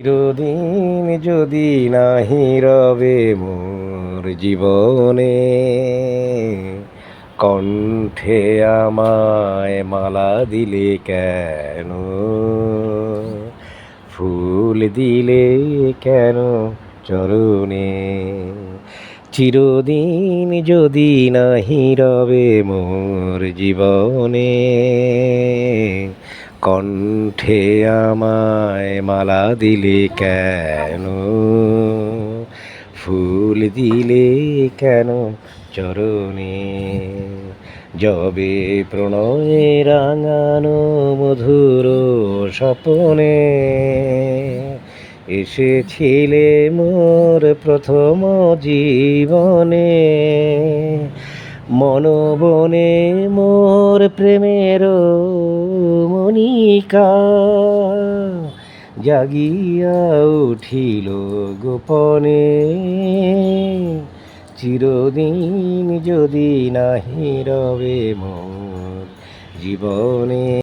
চিরদিন যদি নাহি রবে মোর জীবনে, কণ্ঠে আমায় মালা দিলে কেন? ফুল দিলে কেন চরণে? চিরদিন যদি নাহি রবে মোর জীবনে কণ্ঠে আমায় মালা দিলে কেন? ফুল দিলে কেন চরণে? যবে প্রণয়ে রাঙানো মধুর স্বপনে এসেছিলে মোর প্রথম জীবনে। মনোবনে মোর প্রেমের জাগিয়া উঠিল গোপনে। চিরদিন যদি নাহি রবে মোর জীবনে।